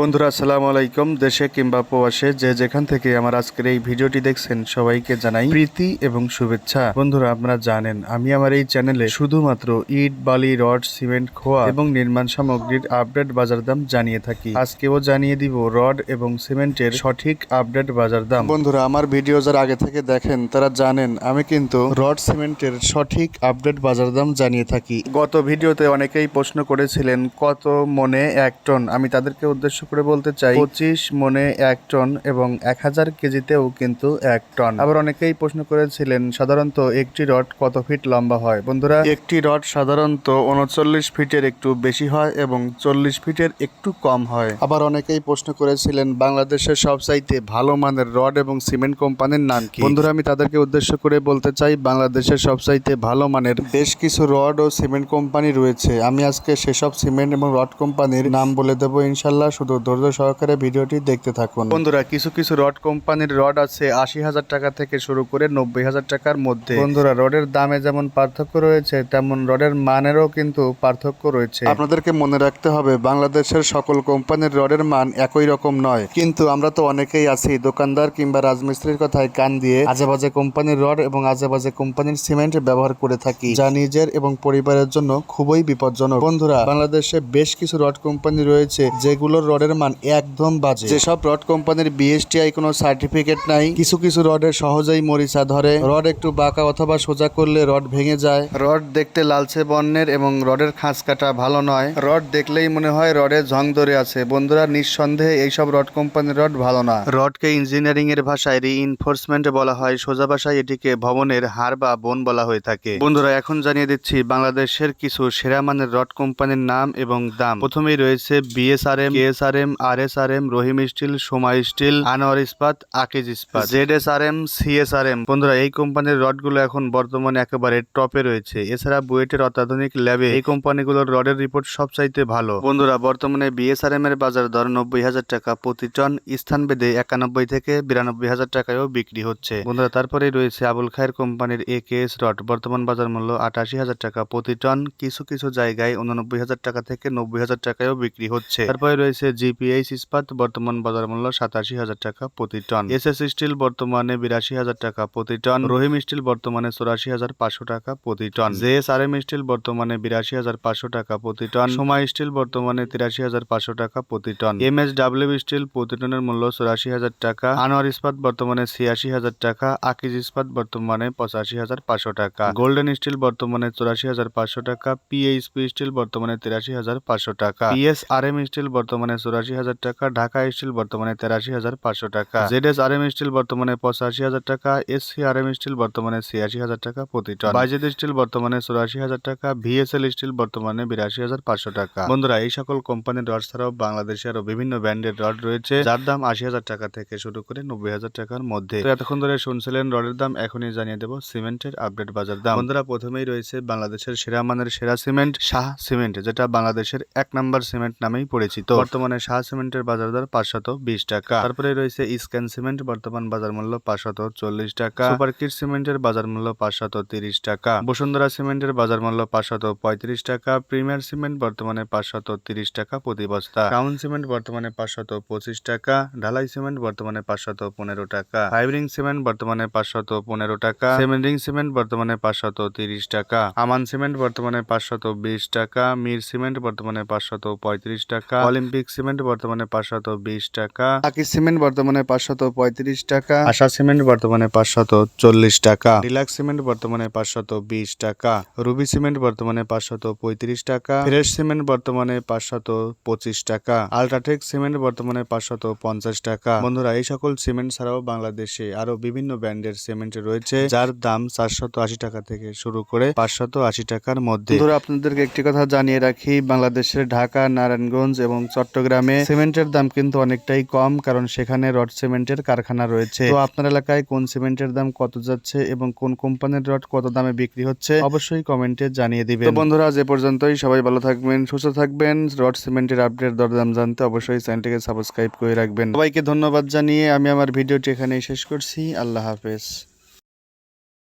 বন্ধুরা, আসসালামু আলাইকুম। দেশে কিংবা প্রবাসে যে যেখান থেকে আমার আজকের এই ভিডিওটি দেখছেন, সবাইকে জানাই প্রীতি এবং শুভেচ্ছা। বন্ধুরা, আপনারা জানেন, আমি আমার এই চ্যানেলে শুধুমাত্র ইট, বালি, রড, সিমেন্ট, খোয়া এবং নির্মাণ সামগ্রীর আপডেট বাজার দাম জানিয়ে থাকি। আজকেও জানিয়ে দিব রড এবং সিমেন্টের সঠিক আপডেট বাজার দাম। বন্ধুরা, আমার ভিডিও যারা আগে থেকে দেখেন, তারা জানেন, আমি কিন্তু রড, সিমেন্টের সঠিক আপডেট বাজার দাম জানিয়ে থাকি। গত ভিডিওতে অনেকেই প্রশ্ন করেছিলেন, কত মনে এক টন? আমি তাদেরকে উদ্দেশ্য করে বলতে চাই, পঁচিশ মনে এক টন এবং এক হাজার কেজিতেও কিন্তু এক টন। আবার অনেকেই প্রশ্ন করেছিলেন, সাধারণত একটি রড কত ফিট লম্বা হয়? বন্ধুরা, একটি রড সাধারণত উনচল্লিশ ফিটের একটু বেশি হয় এবং চল্লিশ ফিটের একটু কম হয়। আবার অনেকেই প্রশ্ন করেছিলেন, বাংলাদেশের সবচাইতে ভালো মানের রড এবং সিমেন্ট কোম্পানির নাম কি? বন্ধুরা, আমি তাদেরকে উদ্দেশ্য করে বলতে চাই, বাংলাদেশের সবচাইতে ভালো মানের বেশ কিছু রড ও সিমেন্ট কোম্পানি রয়েছে। আমি আজকে সেসব সিমেন্ট এবং রড কোম্পানির নাম বলে দেবো ইনশাল্লাহ। শুধু ধৈর্য সহকারে ভিডিওটি দেখতে থাকুন। বন্ধুরা কিছু কিছু রড কোম্পানির রড আছে আশি হাজার টাকা থেকে শুরু করে নব্বই হাজার টাকার মধ্যে। বন্ধুরা রডের দামে যেমন পার্থক্য রয়েছে তেমন রডের মানেরও কিন্তু পার্থক্য রয়েছে। আপনাদেরকে মনে রাখতে হবে বাংলাদেশের সকল কোম্পানির রডের মান একই রকম নয়। কিন্তু আমরা তো অনেকেই আছি দোকানদার কিংবা রাজমিস্ত্রির কথায় কান দিয়ে আজে বাজে কোম্পানির রড এবং আজে বাজে কোম্পানির সিমেন্ট ব্যবহার করে থাকি যা নিজের এবং পরিবারের জন্য খুবই বিপজ্জনক। বন্ধুরা বাংলাদেশে বেশ কিছু রড কোম্পানি রয়েছে যেগুলোর রডের মান একদম বাজে। যেসব রড কোম্পানির বিএসটিআই কোনো সার্টিফিকেট নাই কিছু কিছু রডের সহজেই মরিচা ধরে। রড একটু বাঁকা অথবা সোজা করলে রড ভেঙে যায়। রড দেখতে লালচে বর্ণের এবং রডের খাঁজ কাটা ভালো নয়। রড দেখলেই মনে হয় রডে ঝং ধরে আছে। বন্ধুরা নিঃসন্দেহে এইসব রড কোম্পানির রড ভালো না। রডকে ইঞ্জিনিয়ারিং এর ভাষায় রিইনফোর্সমেন্ট বলা হয়। সোজা ভাষায় এটিকে ভবনের হার বা বোন বলা হয়ে থাকে। বন্ধুরা এখন জানিয়ে দিচ্ছি বাংলাদেশের কিছু সেরা মানের রড কোম্পানির নাম এবং দাম। প্রথমেই রয়েছে BSRM KSRM RSRM Rahim steel Soma steel Anwar Ispat Akij Ispat ZSRM CSRM বন্ধুরা, এই কোম্পানির রডগুলো এখন বর্তমানে একেবারে টপে রয়েছে। এছাড়া বুয়েটের অত্যাধুনিক ল্যাবে এই কোম্পানিগুলোর রডের রিপোর্ট সবচাইতে ভালো। বন্ধুরা, বর্তমানে বিএসআরএম এর বাজার দর নব্বই হাজার টাকা প্রতি টন স্থানভেদে একানব্বই থেকে বিরানব্বই হাজার টাকায়ও বিক্রি হচ্ছে। বন্ধুরা তারপরে রয়েছে আবুল খায়ের কোম্পানির এ কে এস রড। বর্তমান বাজার মূল্য আটাশি হাজার টাকা প্রতি টন, কিছু কিছু জায়গায় উননব্বই হাজার টাকা থেকে নব্বই হাজার টাকায়ও বিক্রি হচ্ছে। তারপরে রয়েছে জিপিএইচ ইস্পাত বর্তমান বাজার মূল্য সাতাশি হাজার টাকা প্রতি টন। এস এস স্টিল বর্তমানে বিরাশি হাজার টাকা প্রতি টন। রহিম স্টিল বর্তমানে চৌরাশি হাজার পাঁচশো টাকা প্রতি ton. J S R M steel বর্তমানে বিরাশি হাজার পাঁচশো টাকা প্রতি টন। সোমা স্টিল বর্তমানে তিরাশি হাজার পাঁচশো টাকা প্রতি ton. M S W steel প্রতি টনের মূল্য চৌরাশি হাজার টাকা। আনোয়ার ইস্পাত বর্তমানে ছিয়াশি হাজার টাকা। আকিজ ইস্পাত বর্তমানে পঁচাশি হাজার পাঁচশো টাকা। গোল্ডেন স্টিল বর্তমানে চৌরাশি হাজার পাঁচশো টাকা। পিএইচপি স্টিল বর্তমানে তিরাশি হাজার পাঁচশো টাকা। পিএস আর এম স্টিল বর্তমানে চৌরাশি হাজার টাকা, ঢাকা স্টিল বর্তমানে তেরাশি হাজার পাঁচশো টাকা। Z S R M steel বর্তমানে পঁচাশি হাজার টাকা, S C R M steel বর্তমানে ছিয়াশি হাজার টাকা, প্রতি টন। বাইজেদ স্টিল বর্তমানে চৌরাশি হাজার টাকা, ভিএসএল স্টিল বর্তমানে বিরাশি হাজার পাঁচশো টাকা। বন্ধুরা, এই সকল কোম্পানির রড ছাড়াও বাংলাদেশে আরও বিভিন্ন ব্র্যান্ডের রড রয়েছে, যার দাম আশি হাজার টাকা থেকে শুরু করে নব্বই হাজার টাকার মধ্যে। এতক্ষণ ধরে শুনছিলেন রডের দাম, এখনই জানিয়ে দেবো সিমেন্টের আপডেট বাজার দাম। বন্ধুরা, প্রথমেই রয়েছে বাংলাদেশের সেরা মানের সেরা সিমেন্ট, শাহ সিমেন্ট, যেটা বাংলাদেশের এক নাম্বার সিমেন্ট নামেই পরিচিত। বর্তমানে শাহ সিমেন্টের বাজার দর পাঁচশত বিশ টাকা। তারপরে রয়েছে স্ক্যান সিমেন্ট, বর্তমান বাজার মূল্য পাঁচশত চল্লিশ টাকা। সুপার কিট সিমেন্টের বাজার মূল্য পাঁচশত তিরিশ টাকা। বসুন্ধরা সিমেন্টের বাজার মূল্য পাঁচশত পঁয়ত্রিশ টাকা। প্রিমিয়ার সিমেন্ট বর্তমানে পাঁচশত তিরিশ টাকা প্রতি বস্তা। টাউন সিমেন্ট বর্তমানে পাঁচশত পঁচিশ টাকা। ঢালাই সিমেন্ট বর্তমানে পাঁচশত পনেরো টাকা। ফাইব্রিং সিমেন্ট বর্তমানে পাঁচশত পনেরো টাকা। সিমেন্টিং সিমেন্ট বর্তমানে পাঁচশত তিরিশ টাকা। আমান সিমেন্ট বর্তমানে পাঁচশত বিশ টাকা। মির সিমেন্ট বর্তমানে পাঁচশত পঁয়ত্রিশ টাকা। অলিম্পিক সিমেন্ট বর্তমানে পাঁচশত বিশ টাকা। আকি সিমেন্ট বর্তমানে পাঁচশত পঁয়ত্রিশ টাকা। আশা সিমেন্ট বর্তমানে পাঁচশত চল্লিশ টাকা। ডিলাক্স সিমেন্ট বর্তমানে পাঁচশত বিশ টাকা। রুবি সিমেন্ট বর্তমানে পাঁচশত পঁয়ত্রিশ টাকা। ফ্রেশ সিমেন্ট বর্তমানে পাঁচশত পঁচিশ টাকা। আলট্রাটেক সিমেন্ট বর্তমানে পাঁচশত পঞ্চাশ টাকা। বন্ধুরা এই সকল সিমেন্ট ছাড়াও বাংলাদেশে আরও বিভিন্ন ব্র্যান্ডের সিমেন্ট রয়েছে যার দাম চারশত আশি টাকা থেকে শুরু করে পাঁচশত আশি টাকার মধ্যে। আপনাদেরকে একটি কথা জানিয়ে রাখি। বাংলাদেশের ঢাকা নারায়ণগঞ্জ এবং চট্টগ্রামে সিমেন্টের দাম কিন্তু অনেকটাই কম কারণ সেখানে রড সিমেন্টের কারখানা রয়েছে। তো আপনার এলাকায় কোন সিমেন্টের দাম কত যাচ্ছে এবং কোন কোম্পানির রড কত দামে বিক্রি হচ্ছে? অবশ্যই কমেন্টে জানিয়ে দিবেন। তো বন্ধুরা যে পর্যন্তই। সবাই ভালো থাকবেন সুস্থ থাকবেন। রড সিমেন্টের আপডেট দরদাম জানতে অবশ্যই চ্যানেলটিকে সাবস্ক্রাইব করে রাখবেন। সবাইকে ধন্যবাদ জানিয়ে আমি আমার ভিডিওটি এখানেই শেষ করছি। আল্লাহ হাফেজ।